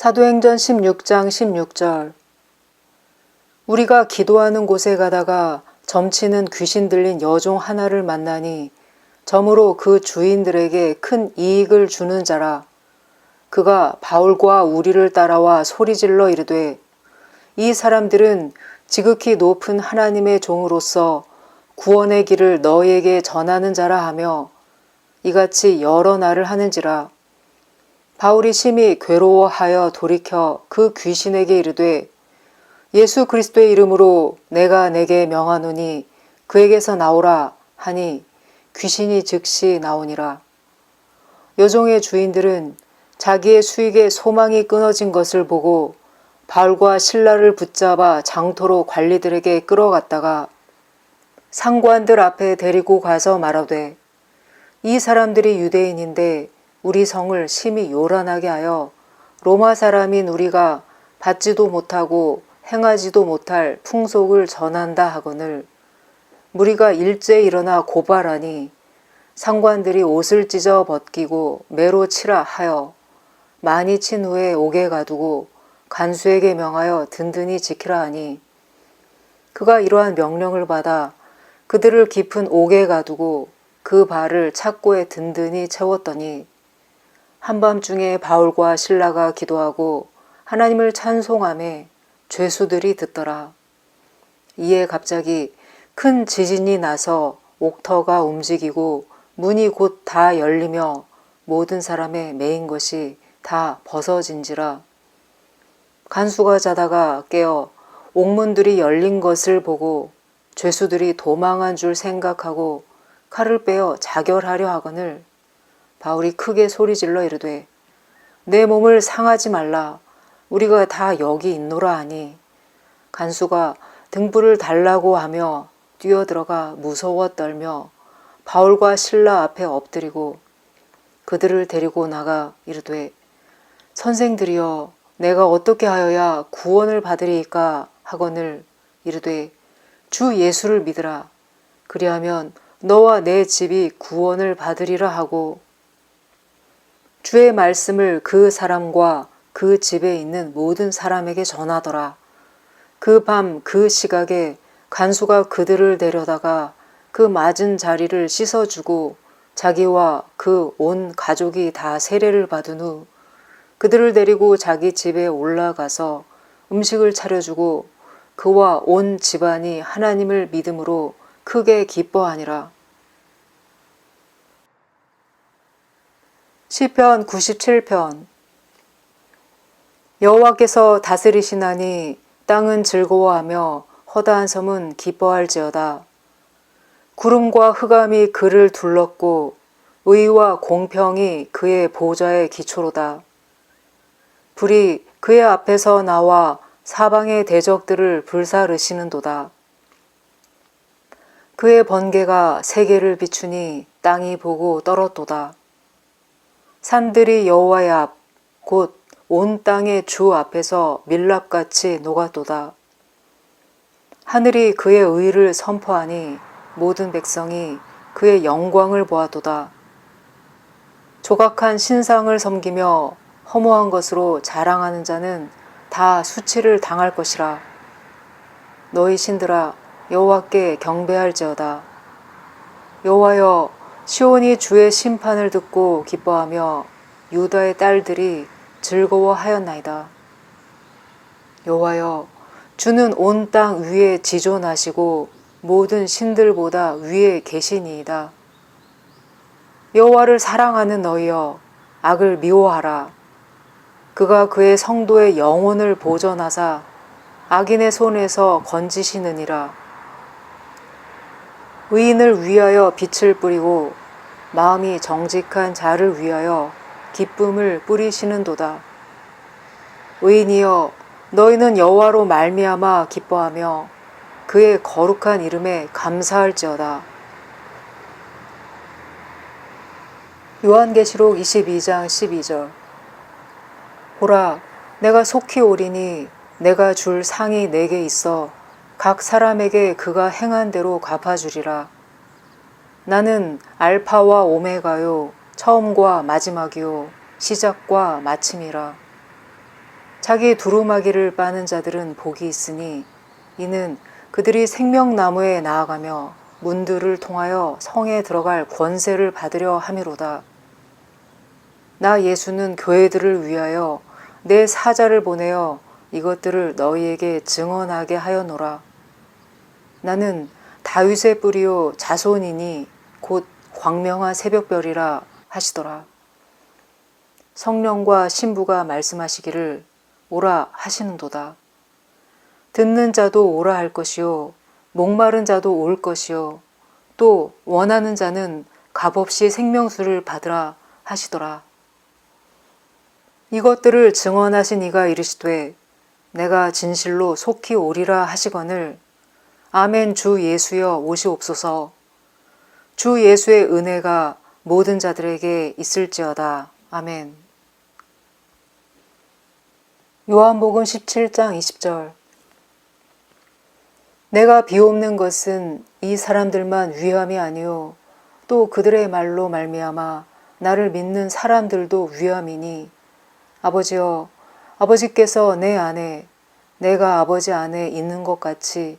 사도행전 16장 16절. 우리가 기도하는 곳에 가다가 점치는 귀신 들린 여종 하나를 만나니 점으로 그 주인들에게 큰 이익을 주는 자라. 그가 바울과 우리를 따라와 소리질러 이르되 이 사람들은 지극히 높은 하나님의 종으로서 구원의 길을 너희에게 전하는 자라 하며 이같이 여러 날을 하는지라 바울이 심히 괴로워하여 돌이켜 그 귀신에게 이르되 예수 그리스도의 이름으로 내가 내게 명하노니 그에게서 나오라 하니 귀신이 즉시 나오니라. 여종의 주인들은 자기의 수익에 소망이 끊어진 것을 보고 바울과 신라를 붙잡아 장토로 관리들에게 끌어갔다가 상관들 앞에 데리고 가서 말하되 이 사람들이 유대인인데 우리 성을 심히 요란하게 하여 로마 사람인 우리가 받지도 못하고 행하지도 못할 풍속을 전한다 하거늘 무리가 일제 일어나 고발하니 상관들이 옷을 찢어 벗기고 매로 치라 하여 많이 친 후에 옥에 가두고 간수에게 명하여 든든히 지키라 하니 그가 이러한 명령을 받아 그들을 깊은 옥에 가두고 그 발을 착고에 든든히 채웠더니 한밤중에 바울과 신라가 기도하고 하나님을 찬송함에 죄수들이 듣더라. 이에 갑자기 큰 지진이 나서 옥터가 움직이고 문이 곧 다 열리며 모든 사람의 메인 것이 다 벗어진지라. 간수가 자다가 깨어 옥문들이 열린 것을 보고 죄수들이 도망한 줄 생각하고 칼을 빼어 자결하려 하거늘 바울이 크게 소리질러 이르되 내 몸을 상하지 말라. 우리가 다 여기 있노라 하니. 간수가 등불을 달라고 하며 뛰어들어가 무서워 떨며 바울과 신라 앞에 엎드리고 그들을 데리고 나가 이르되 선생들이여 내가 어떻게 하여야 구원을 받으리이까? 하거늘 이르되 주 예수를 믿으라. 그리하면 너와 내 집이 구원을 받으리라 하고 주의 말씀을 그 사람과 그 집에 있는 모든 사람에게 전하더라. 그 밤 그 시각에 간수가 그들을 데려다가 그 맞은 자리를 씻어주고 자기와 그 온 가족이 다 세례를 받은 후 그들을 데리고 자기 집에 올라가서 음식을 차려주고 그와 온 집안이 하나님을 믿음으로 크게 기뻐하니라. 시편 97편 여호와께서 다스리시나니 땅은 즐거워하며 허다한 섬은 기뻐할지어다. 구름과 흑암이 그를 둘렀고 의와 공평이 그의 보좌의 기초로다. 불이 그의 앞에서 나와 사방의 대적들을 불사르시는도다. 그의 번개가 세계를 비추니 땅이 보고 떨었도다. 산들이 여호와의 앞, 곧 온 땅의 주 앞에서 밀랍같이 녹았도다. 하늘이 그의 의를 선포하니 모든 백성이 그의 영광을 보았도다. 조각한 신상을 섬기며 허무한 것으로 자랑하는 자는 다 수치를 당할 것이라. 너희 신들아 여호와께 경배할지어다. 여호와여 시온이 주의 심판을 듣고 기뻐하며 유다의 딸들이 즐거워하였나이다. 여호와여 주는 온 땅 위에 지존하시고 모든 신들보다 위에 계시니이다. 여호와를 사랑하는 너희여 악을 미워하라. 그가 그의 성도의 영혼을 보전하사 악인의 손에서 건지시느니라. 의인을 위하여 빛을 뿌리고 마음이 정직한 자를 위하여 기쁨을 뿌리시는도다. 의인이여 너희는 여호와로 말미암아 기뻐하며 그의 거룩한 이름에 감사할지어다. 요한계시록 22장 12절 보라 내가 속히 오리니 내가 줄 상이 내게 있어 각 사람에게 그가 행한 대로 갚아주리라. 나는 알파와 오메가요 처음과 마지막이요 시작과 마침이라. 자기 두루마기를 빠는 자들은 복이 있으니 이는 그들이 생명나무에 나아가며 문들을 통하여 성에 들어갈 권세를 받으려 함이로다. 나 예수는 교회들을 위하여 내 사자를 보내어 이것들을 너희에게 증언하게 하여노라. 나는 다윗의 뿌리요 자손이니 곧 광명한 새벽별이라 하시더라. 성령과 신부가 말씀하시기를 오라 하시는도다. 듣는 자도 오라 할 것이요 목마른 자도 올 것이요 또 원하는 자는 값없이 생명수를 받으라 하시더라. 이것들을 증언하신 이가 이르시되 내가 진실로 속히 오리라 하시거늘 아멘 주 예수여 오시옵소서. 주 예수의 은혜가 모든 자들에게 있을지어다. 아멘. 요한복음 17장 20절. 내가 비옵는 것은 이 사람들만 위함이 아니요 또 그들의 말로 말미암아 나를 믿는 사람들도 위함이니. 아버지여 아버지께서 내 안에 내가 아버지 안에 있는 것 같이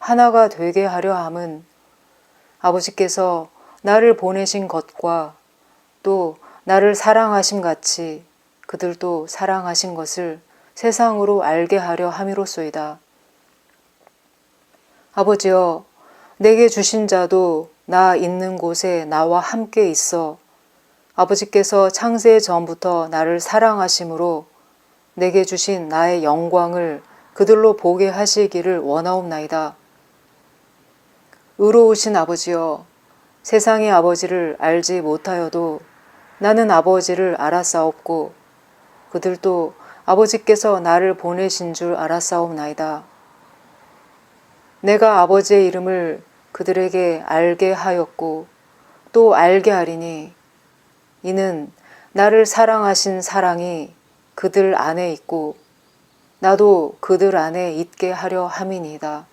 하나가 되게 하려 함은 아버지께서 나를 보내신 것과 또 나를 사랑하심 같이 그들도 사랑하신 것을 세상으로 알게 하려 함이로소이다. 아버지여, 내게 주신 자도 나 있는 곳에 나와 함께 있어 아버지께서 창세 전부터 나를 사랑하심으로 내게 주신 나의 영광을 그들로 보게 하시기를 원하옵나이다. 의로우신 아버지여, 세상의 아버지를 알지 못하여도 나는 아버지를 알았사옵고 그들도 아버지께서 나를 보내신 줄 알았사옵나이다. 내가 아버지의 이름을 그들에게 알게 하였고 또 알게 하리니 이는 나를 사랑하신 사랑이 그들 안에 있고 나도 그들 안에 있게 하려 함이니이다.